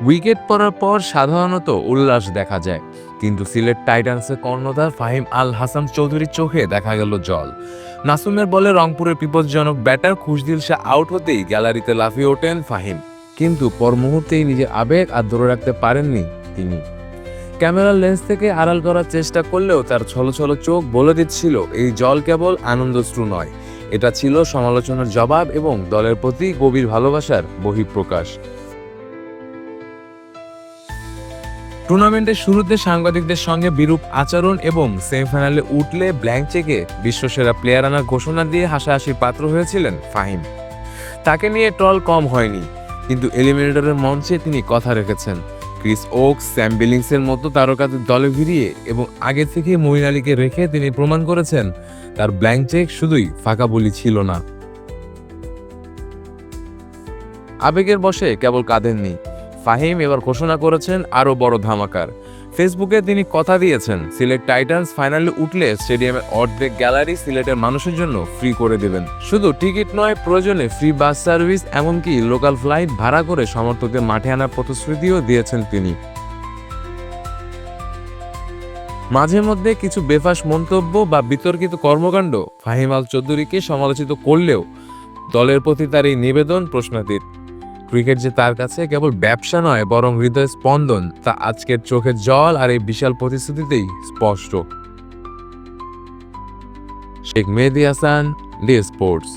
Wicket পড়ার পর সাধারণত উল্লাস দেখা যায়। কিন্তু সিলেট টাইটান্সের কর্ণধার ফাহিম আল হাসান চৌধুরীর চোখে দেখা গেল জল। নাসুমের বলে রংপুরের বিপজ্জনক ব্যাটার খুশদিল শাহ আউট হতেই গ্যালারিতে লাফিয়ে ওঠেন ফাহিম। কিন্তু পর মুহূর্তেই নিজের আবেগ আর ধরে রাখতে পারেননি তিনি। ক্যামেরার লেন্স থেকে আড়াল করার চেষ্টা করলেও তার ছলছল চোখ বলে দিচ্ছিল, এই জল কেবল আনন্দশ্রু নয়। এটা ছিল সমালোচনার জবাব এবং দলের প্রতি গভীর ভালোবাসার বহিঃপ্রকাশ। টুর্নামেন্টের শুরুতে সাংবাদিকদের সঙ্গে বিরূপ আচরণ এবং সেমিফাইনালে উঠলে ব্ল্যাঙ্ক চেকে বিশ্বসেরা প্লেয়ার আনার ঘোষণা দিয়ে হাসাহাসির পাত্র হয়েছিলেন ফাহিম। তাকে নিয়ে ট্রল কম হয়নি, কিন্তু এলিমিনেটরের মঞ্চে তিনি কথা রেখেছেন। ক্রিস ওকস, স্যাম বিলিংসের মতো তারকাদের দলে ভিড়িয়ে এবং আগে থেকে মঈন আলীকে রেখে তিনি প্রমাণ করেছেন, তার ব্ল্যাঙ্ক চেক শুধুই ফাঁকা বলি ছিল না। আবেগের বসে কেবল কাঁদেননি ফাহিম এবার ঘোষণা করেছেন আরও বড় ধামাকার। ফেসবুকে তিনি কথা দিয়েছেন, সিলেট টাইটান্স ফাইনালে উঠলে স্টেডিয়ামের অর্ধেক গ্যালারি সিলেটের মানুষের জন্য ফ্রি করে দেবেন। শুধু টিকিট নয়, প্রয়োজনে ফ্রি বাস সার্ভিস, এমনকি লোকাল ফ্লাইট ভাড়া করে সমর্থকদের মাঠে আনার প্রতিশ্রুতিও দিয়েছেন তিনি। মাঝে মধ্যে কিছু বেফাস মন্তব্য বা বিতর্কিত কর্মকাণ্ড ফাহিম আল চৌধুরীকে সমালোচিত করলেও দলের প্রতি তার এই নিবেদন প্রশ্নাতীত। ক্রিকেট যে তার কাছে কেবল ব্যবসা নয়, বরং হৃদয় স্পন্দন, তা আজকের চোখের জল আর এই বিশাল প্রতিশ্রুতিতেই স্পষ্ট। Sheikh Mehedi Hasan, D sports.